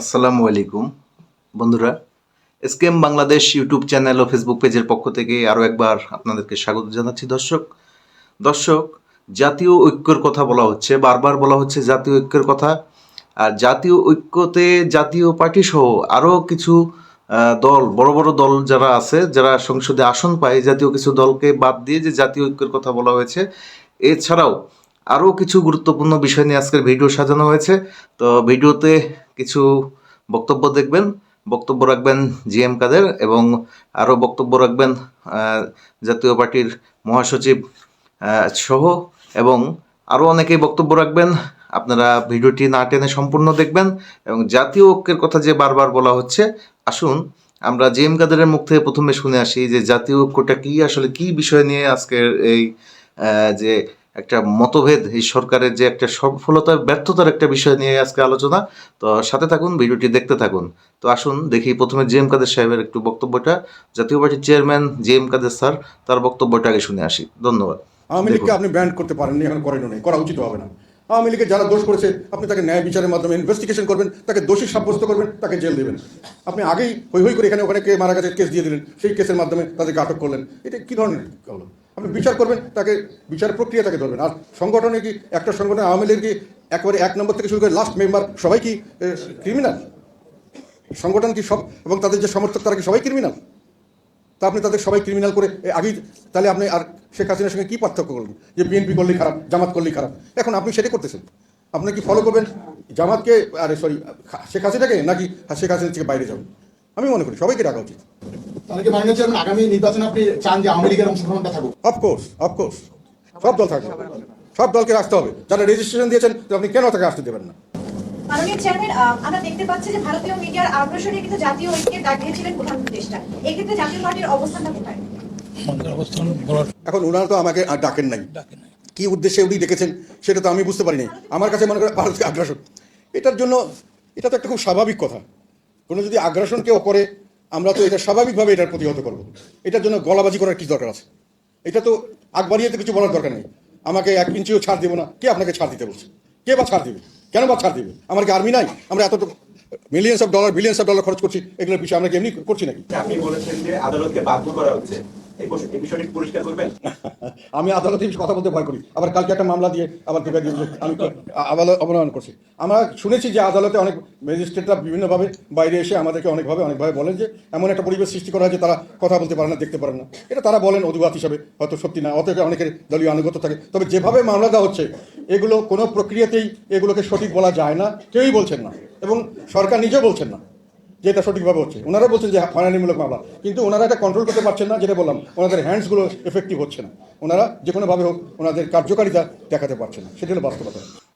আসসালামু আলাইকুম। বন্ধুরা, এসকেএম বাংলাদেশ ইউটিউব চ্যানেল ও ফেসবুক পেজের পক্ষ থেকে আরও একবার আপনাদেরকে স্বাগত জানাচ্ছি। দর্শক দর্শক, জাতীয় ঐক্যর কথা বলা হচ্ছে, বারবার বলা হচ্ছে জাতীয় ঐক্যের কথা। আর জাতীয় ঐক্যতে জাতীয় পার্টি সহ আরও কিছু দল, বড় বড় দল যারা আছে, যারা সংসদে আসন পায়, জাতীয় কিছু দলকে বাদ দিয়ে যে জাতীয় ঐক্যের কথা বলা হয়েছে, এছাড়াও আরও কিছু গুরুত্বপূর্ণ বিষয় নিয়ে আজকের ভিডিও সাজানো হয়েছে। তো ভিডিওতে কিছু বক্তব্য দেখবেন, বক্তব্য রাখবেন জি এম কাদের এবং আরও বক্তব্য রাখবেন জাতীয় পার্টির মহাসচিব সহ এবং আরও অনেকেই বক্তব্য রাখবেন। আপনারা ভিডিওটি না টেনে সম্পূর্ণ দেখবেন এবং জাতীয় ঐক্যের কথা যে বারবার বলা হচ্ছে, আসুন আমরা জি এম কাদেরের মুখ থেকে প্রথমে শুনে আসি যে জাতীয় ঐক্যটা কী, আসলে কি বিষয় নিয়ে আজকের এই যে একটা মতভেদ এই সরকারের যে একটা সফলতার ব্যর্থতার একটা বিষয় নিয়ে আজকে আলোচনা। তো সাথে থাকুন ভিডিওটি দেখতে থাকুন। তো আসুন দেখি প্রথমে জি এম কাদের সাহেবের একটু বক্তব্যটা। জাতীয় পার্টির chairman G M Kader sir তার বক্তব্যটা আগে শুনে আসি। ধন্যবাদ। আওয়ামী লীগকে আপনি ব্যান্ড করতে পারেননি এখন করেনও নেই করা উচিত হবে না। আওয়ামী লীগের যারা দোষ করেছে আপনি তাকে ন্যায় বিচারের মাধ্যমে ইনভেস্টিগেশন করবেন তাকে দোষী সাব্যস্ত করবেন তাকে জেল দেবেন। আপনি আগেই হই হই করে এখানে ওখানে কে মারা গেছে কেস দিয়ে দিলেন সেই কেসের মাধ্যমে তাদেরকে আটক করলেন। এটা কী ধরনের হলো আপনি বিচার করবেন, তাকে বিচার প্রক্রিয়া তাকে ধরবেন। আর সংগঠনে কি, একটা সংগঠনে আওয়ামী লীগ কি একবারে এক নম্বর থেকে শুরু করে লাস্ট মেম্বার সবাই কি ক্রিমিনাল সংগঠন কি সব, এবং তাদের যে সমর্থক, তারা কি সবাই ক্রিমিনাল তা আপনি তাদের সবাই ক্রিমিনাল করে আগেই তাহলে আপনি আর শেখ হাসিনার সঙ্গে কী পার্থক্য করলেন? যে বিএনপি করলেই খারাপ, জামাত করলেই খারাপ। এখন আপনি সেটাই করতেছেন। আপনি কি ফলো করবেন? জামাতকে, আরে সরি শেখ হাসিনাকে নাকি শেখ হাসিনা থেকে বাইরে যাবেন? আমি মনে করি সবাইকে রাখা উচিত। তাহলে কি মাননীয় চেয়ারম্যান আগামী নির্বাচনে আপনি চান যে আওয়ামী লীগের অংশগ্রহণটা থাকুক? অফকোর্স অফকোর্স সব দল থাকবে সব দলকে রাখতে হবে। যারা রেজিস্ট্রেশন দিয়েছেন তো আপনি কেন তাকে আসতে দেবেন না? মাননীয় চেয়ারম্যান আমরা দেখতে পাচ্ছি যে ভারতীয় মিডিয়ার আগ্রাসনে কিন্তু জাতীয় ঐক্যের ডাক দিয়েছিলেন প্রধান উপদেষ্টা এক্ষেত্রে জাতীয় পার্টির অবস্থানটা কোথায়? আমাদের অবস্থান বলার এখন ওনারা তো আমাকে আর ডাকেন নাই। নাই। কি উদ্দেশ্যে উনি ডেকেছেন সেটা তো আমি বুঝতে পারিনি। আমার কাছে মনে করে ভারতকে আগ্রাসন। এটার জন্য এটা তো একটা খুব স্বাভাবিক কথা। কোনো যদি আগ্রাসন কেউ করে আমরা তো এটা স্বাভাবিকভাবে এটার প্রতিহত করব। এটার জন্য গলাবাজি করার কি দরকার আছে? এটা তো আগ বাড়িয়ে কিছু বলার দরকার নেই। আমাকে এক ইঞ্চিও ছাড় দেবো না। কে আপনাকে ছাড় দিতে বলছে? কে বা ছাড় দেবে? কেন বা ছাড় দিবে? আমার কি আর্মি নাই? আমরা এত millions of dollar billions of dollar খরচ করছি। এগুলোর পিছিয়ে আমরা কি এমনি করছি নাকি? আপনি বলেছেন যে আদালতকে বাধ্য করা হচ্ছে। এই বস- এই বিষয়টি পরিষ্কার করবেন? আমি আদালতে কথা বলতে ভয় করি। আবার কালকে একটা মামলা দিয়ে আবার দেখা দিয়ে আমি আবার অবনয়ন করছি। আমরা শুনেছি যে আদালতে অনেক ম্যাজিস্ট্রেটরা বিভিন্নভাবে বাইরে এসে আমাদেরকে অনেকভাবে অনেকভাবে বলেন যে এমন একটা পরিবেশ সৃষ্টি করা হয় যে তারা কথা বলতে পারে না দেখতে পারে না। এটা তারা বলেন অজুহাত হিসাবে হয়তো সত্যি না। অতএব অনেকের দলীয় আনুগত থাকে। তবে যেভাবে মামলা দেওয়া হচ্ছে এগুলো কোনো প্রক্রিয়াতেই এগুলোকে সঠিক বলা যায় না। কেউই বলছেন না। এবং সরকার নিজেও বলছেন না। যে এটা সঠিকভাবে হচ্ছে। ওনারা বলছেন যে হয়রানিমূলক মামলা। কিন্তু ওনারা এটা কন্ট্রোল করতে পারছেন না, যেটা বললাম, ওনাদের হ্যান্ডসগুলো এফেক্টিভ হচ্ছে না। ওনারা যে কোনোভাবে হোক, ওনাদের কার্যকারিতা দেখাতে পারছে না। সেটা হলো বাস্তবতা।